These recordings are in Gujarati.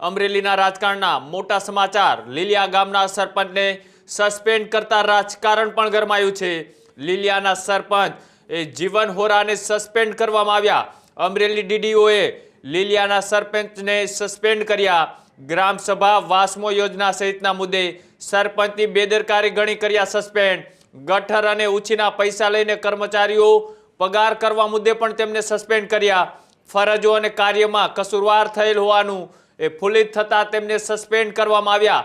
અમરેલીના રાજકારણના મોટા સમાચાર. લીલિયા ગામના સરપંચને સસ્પેન્ડ કરતા રાજકારણ પણ ગરમાયું છે. લીલિયાના સરપંચ એ જીવન હોરાને સસ્પેન્ડ કરવામાં આવ્યા. અમરેલી ડીડીઓએ લીલિયાના સરપંચને સસ્પેન્ડ કર્યા. ગ્રામસભા વાસમો યોજના સહિતના મુદ્દે સરપંચની બેદરકારી ગણી કર્યા સસ્પેન્ડ. ગઠર અને ઉછીના પૈસા લઈને કર્મચારીઓ પગાર કરવા મુદ્દે પણ તેમને સસ્પેન્ડ કર્યા. ફરજો અને કાર્યમાં કસૂરવાર થયેલ હોવાનું એ ફુલિત થતા તેમને સસ્પેન્ડ કરવામાં આવ્યા.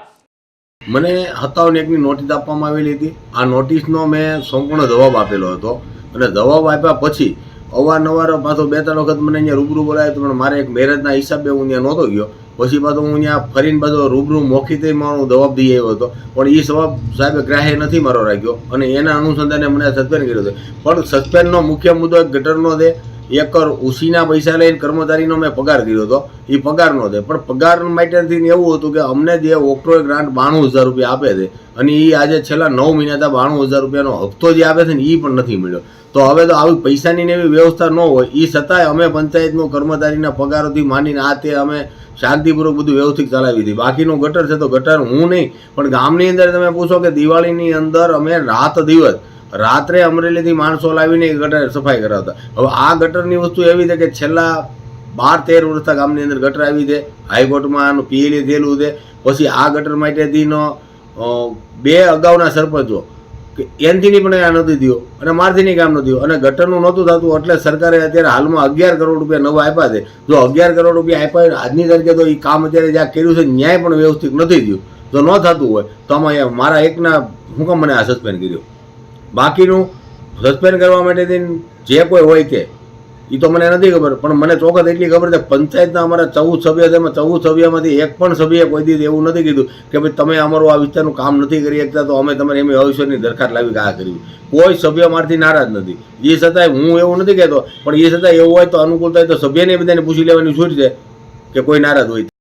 મને સત્તાવન એકની નોટિસ આપવામાં આવેલી હતી. આ નોટિસનો મેં સંપૂર્ણ જવાબ આપેલો હતો. અને જવાબ આપ્યા પછી અવારનવાર પાછો બે ત્રણ વખત મને અહીંયા રૂબરૂ બોલાવ્યો પણ મારે એક મેરેજના હિસાબે હું ત્યાં નહોતો ગયો. પછી પાછો હું ત્યાં ફરીને પાછો રૂબરૂ મોખીતે મારો જવાબ દઈ આવ્યો હતો. પણ એ જવાબ સાહેબે ગ્રાહ્ય નથી મારો રાખ્યો. અને એના અનુસંધાને મને સસ્પેન્ડ કર્યો હતો. પણ સસ્પેન્ડનો મુખ્ય મુદ્દો ગટરનો છે. એક ઉસીના પૈસા લઈને કર્મચારીનો મેં પગાર કર્યો હતો. એ પગાર નહોતો પણ પગાર માટેથી એવું હતું કે અમને જે ઓક્ટ્રોય ગ્રાન્ટ બાણું હજાર રૂપિયા આપે છે અને એ આજે છેલ્લા નવ મહિનાથી બાણું હજાર રૂપિયાનો હપ્તો જે આપે છે ને એ પણ નથી મળ્યો. તો હવે તો આવી પૈસાની એવી વ્યવસ્થા ન હોય. એ છતાંય અમે પંચાયતનો કર્મચારીના પગારોથી માંડીને આ તે અમે શાંતિપૂર્વક બધું વ્યવસ્થિત ચલાવી હતી બાકીનું ગટર છે તો ગટર હું નહીં. પણ ગામની અંદર તમે પૂછો કે દિવાળીની અંદર અમે રાત દિવસ રાત્રે અમરેલીથી માણસો લાવીને ગટર સફાઈ કરાવતા. હવે આ ગટરની વસ્તુ એવી છે કે છેલ્લા બાર તેર વર્ષથી ગામની અંદર ગટર આવી છે, હાઈકોર્ટમાં આનું પીએલી થયેલું છે. પછી આ ગટર માટેથીનો બે અગાઉના સરપંચો, કે એનથીની પણ આ નથી થયો અને મારથી કામ થયું. અને ગટરનું નહોતું થતું એટલે સરકારે અત્યારે હાલમાં અગિયાર કરોડ રૂપિયા નવા આપ્યા છે. જો અગિયાર કરોડ રૂપિયા આપ્યા આજની તારીખે તો એ કામ અત્યારે જ્યાં કર્યું છે, ન્યાય પણ વ્યવસ્થિત નથી થયું. જો ન થતું હોય, તો આમાં મારા એકના, હું કામ મને આ સસ્પેન્ડ કર્યો. બાકીનું સસ્પેન્ડ કરવા માટે જે કોઈ હોય કે એ તો મને નથી ખબર, પણ મને ચોક્કસ એટલી ખબર છે પંચાયતના અમારા ચૌદ સભ્ય છે, એમાં ચૌદ સભ્યમાંથી એક પણ સભ્યએ કોઈ દિવસ એવું નથી કીધું કે ભાઈ તમે અમારું આ વિસ્તારનું કામ નથી કરી શકતા, તો અમે તમારે એમ ભવિષ્યની દરખાસ્ત લાવી આ કરવી કોઈ સભ્ય મારથી નારાજ નથી. એ છતાંય હું એવું નથી કહેતો, પણ એ છતાં એવું હોય તો અનુકૂળ થાય તો સભ્યને બધાને પૂછી લેવાની છૂટ છે કે કોઈ નારાજ હોય